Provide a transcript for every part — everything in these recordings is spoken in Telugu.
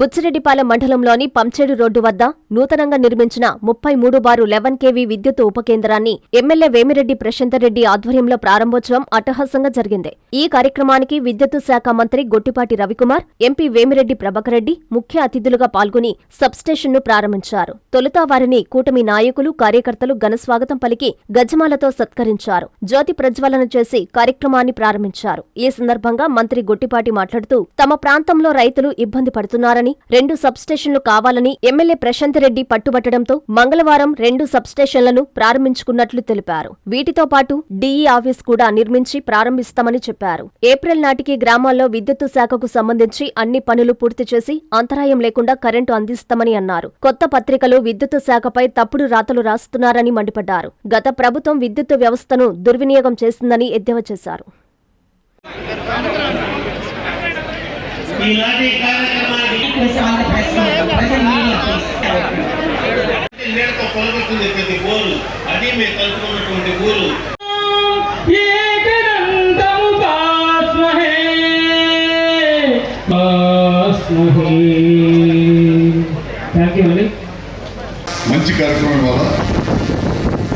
బుచ్చిరెడ్డిపాలెం మండలంలోని పంచేడు రోడ్డు వద్ద నూతనంగా నిర్మించిన ముప్పై మూడు బారు లెవెన్ కేవీ విద్యుత్ ఉపకేంద్రాన్ని ఎమ్మెల్యే వేమిరెడ్డి ప్రశాంతరెడ్డి ఆధ్వర్యంలో ప్రారంభోత్సవం అట్టహాసంగా జరిగింది. ఈ కార్యక్రమానికి విద్యుత్ శాఖ మంత్రి గొట్టిపాటి రవికుమార్ ఎంపీ వేమిరెడ్డి ప్రభాకర్ రెడ్డి ముఖ్య అతిథులుగా పాల్గొని సబ్స్టేషన్ను ప్రారంభించారు. తొలుత వారిని కూటమి నాయకులు కార్యకర్తలు ఘనస్వాగతం పలికి గజమాలతో సత్కరించారు. జ్యోతి ప్రజ్వలన చేసి కార్యక్రమాన్ని ప్రారంభించారు. ఈ సందర్భంగా మంత్రి గొట్టిపాటి మాట్లాడుతూ తమ ప్రాంతంలో రైతులు ఇబ్బంది పడుతున్నారని రెండు సబ్స్టేషన్లు కావాలని ఎమ్మెల్యే ప్రశాంత్ రెడ్డి పట్టుబట్టడంతో మంగళవారం రెండు సబ్స్టేషన్లను ప్రారంభించుకున్నట్లు తెలిపారు. వీటితో పాటు డీఈ ఆఫీస్ కూడా నిర్మించి ప్రారంభిస్తామని చెప్పారు. ఏప్రిల్ నాటికి గ్రామాల్లో విద్యుత్తు శాఖకు సంబంధించి అన్ని పనులు పూర్తి చేసి అంతరాయం లేకుండా కరెంటు అందిస్తామని అన్నారు. కొత్త పత్రికలు విద్యుత్తు శాఖపై తప్పుడు రాతలు రాస్తున్నారని మండిపడ్డారు. గత ప్రభుత్వం విద్యుత్తు వ్యవస్థను దుర్వినియోగం చేసిందని ఎద్దేవా చేశారు. ఈనాటి కార్యక్రమానికి నీడతో ప్రతి ఊరు అది మేము కలుపుకున్నటువంటి ఊరు థ్యాంక్ యూ అండి మంచి కార్యక్రమం వల్ల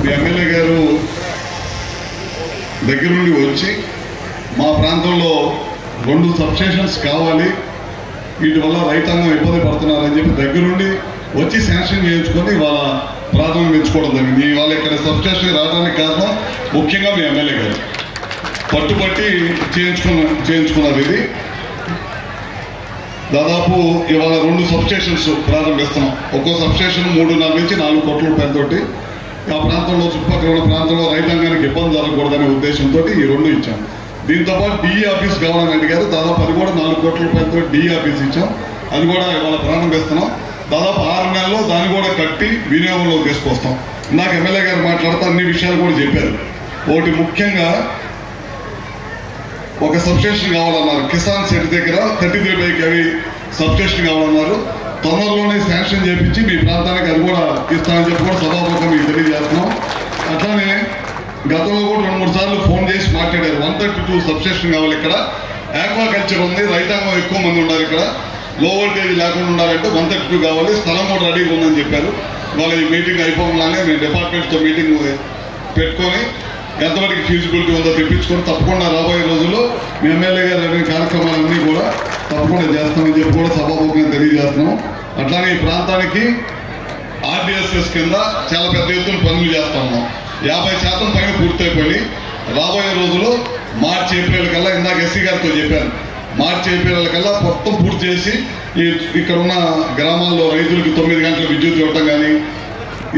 మీ ఎమ్మెల్యే గారు దగ్గర నుండి వచ్చి మా ప్రాంతంలో రెండు సబ్స్టేషన్స్ కావాలి. వీటి వల్ల రైతాంగం ఇబ్బంది పడుతున్నారని చెప్పి దగ్గరుండి వచ్చి శాంక్షన్ చేయించుకొని వాళ్ళ ప్రారంభించుకోవడం జరిగింది. ఇవాళ ఇక్కడ సబ్స్టేషన్ రావడానికి కారణం ముఖ్యంగా మీ ఎమ్మెల్యే గారు. పట్టుబట్టి చేయించుకున్న చేయించుకున్నారు ఇది. దాదాపు ఇవాళ రెండు సబ్స్టేషన్స్ ప్రారంభిస్తున్నాం. ఒక్కో సబ్స్టేషన్ మూడున్నర నుంచి నాలుగు కోట్ల రూపాయలతోటి ఆ ప్రాంతంలో చుట్టుపక్కల ఉన్న ప్రాంతంలో రైతాంగానికి ఇబ్బంది జరగకూడదనే ఉద్దేశంతో ఈ రెండు ఇచ్చాము దీంతో పాటు డిఈ ఆఫీస్ కావాలని అడిగారు దాదాపు అది కూడా నాలుగు కోట్ల రూపాయలతో డిఈ ఆఫీస్ ఇచ్చాం. అది కూడా ఇవాళ ప్రారంభిస్తున్నాం దాదాపు ఆరు నెలల్లో దాన్ని కూడా కట్టి వినియోగంలోకి తీసుకొస్తాం. నాకు ఎమ్మెల్యే గారు మాట్లాడుతూ అన్ని విషయాలు కూడా చెప్పారు. ఒకటి ముఖ్యంగా ఒక సబ్స్టేషన్ కావాలన్నారు. కిసాన్ సెట్ దగ్గర థర్టీ త్రీ బైక్ అవి సబ్స్టేషన్ కావాలన్నారు. తొందరలోనే శాంక్షన్ చేపించి మీ ప్రాంతానికి అది కూడా ఇస్తానని చెప్పి కూడా సభాముఖం మీకు తెలియజేస్తున్నాం. అట్లానే గతంలో కూడా రెండు మూడు సార్లు ఫోన్ చేసి మాట్లాడారు. వన్ థర్టీ టూ సబ్స్టేషన్ కావాలి ఇక్కడ. ఆక్వాకల్చర్ ఉంది రైతాంగం ఎక్కువ మంది ఉన్నారు ఇక్కడ. లో వోల్టేజ్ లేకుండా ఉండాలంటే వన్ థర్టీ టూ కావాలి. స్థలం కూడా రెడీగా ఉందని చెప్పారు. వాళ్ళ ఈ మీటింగ్ అయిపోగానే మేము డిపార్ట్మెంట్తో మీటింగ్ పెట్టుకొని ఎంతవరకు ఫీజిబిలిటీ ఉందో తెప్పించుకొని తప్పకుండా రాబోయే రోజుల్లో మీ ఎమ్మెల్యే గారు అనే కార్యక్రమాలన్నీ కూడా తప్పకుండా చేస్తామని చెప్పి కూడా సభాముఖంగా తెలియజేస్తున్నాం. అట్లానే ఈ ప్రాంతానికి ఆర్డిఎస్ఎస్ కింద చాలా పెద్ద ఎత్తున పనులు చేస్తా ఉన్నాం. యాభై శాతం పైన పూర్తయిపోయి రాబోయే రోజుల్లో మార్చి ఏప్రిల్ కల్లా ఇందాక ఎస్సీ గారితో చెప్పాను. మార్చి ఏప్రిల్ కల్లా మొత్తం పూర్తి చేసి ఈ ఇక్కడ ఉన్న గ్రామాల్లో రైతులకి తొమ్మిది గంటల విద్యుత్ ఇవ్వటం కానీ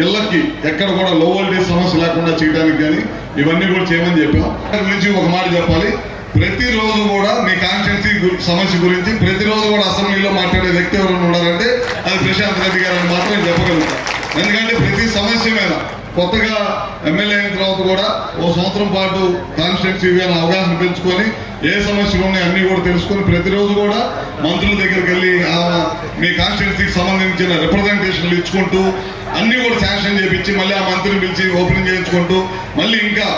ఇళ్ళకి ఎక్కడ కూడా లో వోల్టేజ్ సమస్య లేకుండా చేయడానికి కానీ ఇవన్నీ కూడా చేయమని చెప్పాం. గురించి ఒక మాట చెప్పాలి. ప్రతిరోజు కూడా మీ కాన్స్టిట్యున్సీ సమస్య గురించి ప్రతిరోజు కూడా అసెంబ్లీలో మాట్లాడే వ్యక్తి ఎవరైనా ఉన్నారంటే అది ప్రశాంత్ రెడ్డి గారు అని మాత్రం చెప్పగలుగుతాం. ఎందుకంటే ప్రతి సమస్య మీద కొత్తగా ఎమ్మెల్యే అయిన తర్వాత కూడా ఓ సంవత్సరం పాటు కాన్స్టిట్యున్సీ మీద అవగాహన పెంచుకొని ఏ సమస్యలు ఉన్నాయి అన్నీ కూడా తెలుసుకొని ప్రతిరోజు కూడా మంత్రుల దగ్గరికి వెళ్ళి మీ కాన్స్టిట్యున్సీకి సంబంధించిన రిప్రజెంటేషన్లు ఇచ్చుకుంటూ అన్నీ కూడా శాంక్షన్ చేపించి మళ్ళీ ఆ మంత్రిని పిలిచి ఓపెనింగ్ చేయించుకుంటూ మళ్ళీ ఇంకా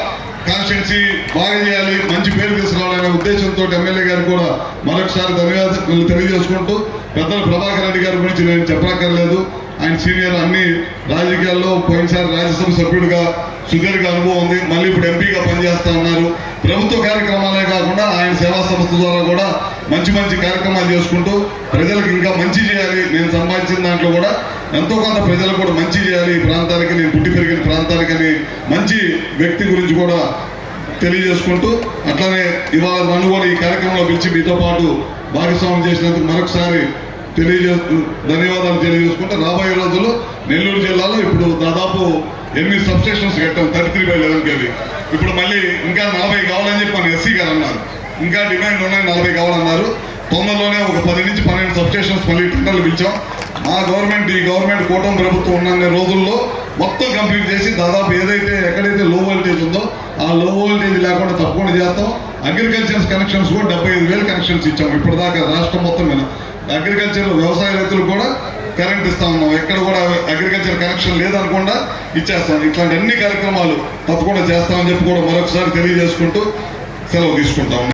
కాన్స్టిట్యున్సీ బాగా చేయాలి మంచి పేరు తీసుకురావాలనే ఉద్దేశంతో ఎమ్మెల్యే గారు కూడా మరొకసారి ధన్యవాదాలు తెలియజేసుకుంటూ పెద్దలు ప్రభాకర్ రెడ్డి గారి గురించి నేను చెప్పక్కర్లేదు ఆయన సీనియర్ అన్ని రాజకీయాల్లో పోయినసారి రాజ్యసభ సభ్యుడిగా సుదీర్ఘ అనుభవం ఉంది. మళ్ళీ ఇప్పుడు ఎంపీగా పనిచేస్తా ఉన్నారు. ప్రభుత్వ కార్యక్రమాలే కాకుండా ఆయన సేవా సంస్థ ద్వారా కూడా మంచి మంచి కార్యక్రమాలు చేసుకుంటూ ప్రజలకు ఇంకా మంచి చేయాలి. నేను సంపాదించిన దాంట్లో కూడా ఎంతో కొంత ప్రజలకు కూడా మంచి చేయాలి. ఈ ప్రాంతానికి నేను పుట్టి పెరిగిన ప్రాంతానికని మంచి వ్యక్తి గురించి కూడా తెలియజేసుకుంటూ అట్లానే ఇవాళ నన్ను కూడా ఈ కార్యక్రమంలో పిలిచి మీతో పాటు భాగస్వామ్యం చేసినందుకు మరొకసారి తెలియజేస్తూ ధన్యవాదాలు తెలియజేసుకుంటే రాబోయే రోజుల్లో నెల్లూరు జిల్లాలో ఇప్పుడు దాదాపు ఎనిమిది సబ్స్టేషన్స్ కట్టాం థర్టీ త్రీ బై లెవెన్కి ఇప్పుడు మళ్ళీ ఇంకా నలభై కావాలని చెప్పి మన ఎస్సీ గారు అన్నారు. ఇంకా డిమాండ్ ఉన్నాయి నలభై కావాలన్నారు. తొందరలోనే ఒక పది నుంచి పన్నెండు సబ్స్టేషన్స్ మళ్ళీ టెండర్లు పిలిచాం. మా గవర్నమెంట్ ఈ గవర్నమెంట్ కూటమి ప్రభుత్వం ఉన్న రోజుల్లో మొత్తం కంప్లీట్ చేసి దాదాపు ఏదైతే ఎక్కడైతే లో వోల్టేజ్ ఉందో ఆ లో వోల్టేజ్ లేకుండా తప్పకుండా చేస్తాం. అగ్రికల్చర్ కనెక్షన్స్ కూడా డెబ్బై ఐదు వేలు కనెక్షన్స్ ఇచ్చాం. ఇప్పటిదాకా రాష్ట్రం మొత్తం మీద అగ్రికల్చర్ వ్యవసాయ రైతులు కూడా కరెంట్ ఇస్తా ఉన్నాం. ఎక్కడ కూడా అగ్రికల్చర్ కనెక్షన్ లేదనకుండా ఇచ్చేస్తాం. ఇట్లాంటి అన్ని కార్యక్రమాలు తప్పకుండా చేస్తామని చెప్పి కూడా మరొకసారి తెలియజేసుకుంటూ సెలవు తీసుకుంటాం.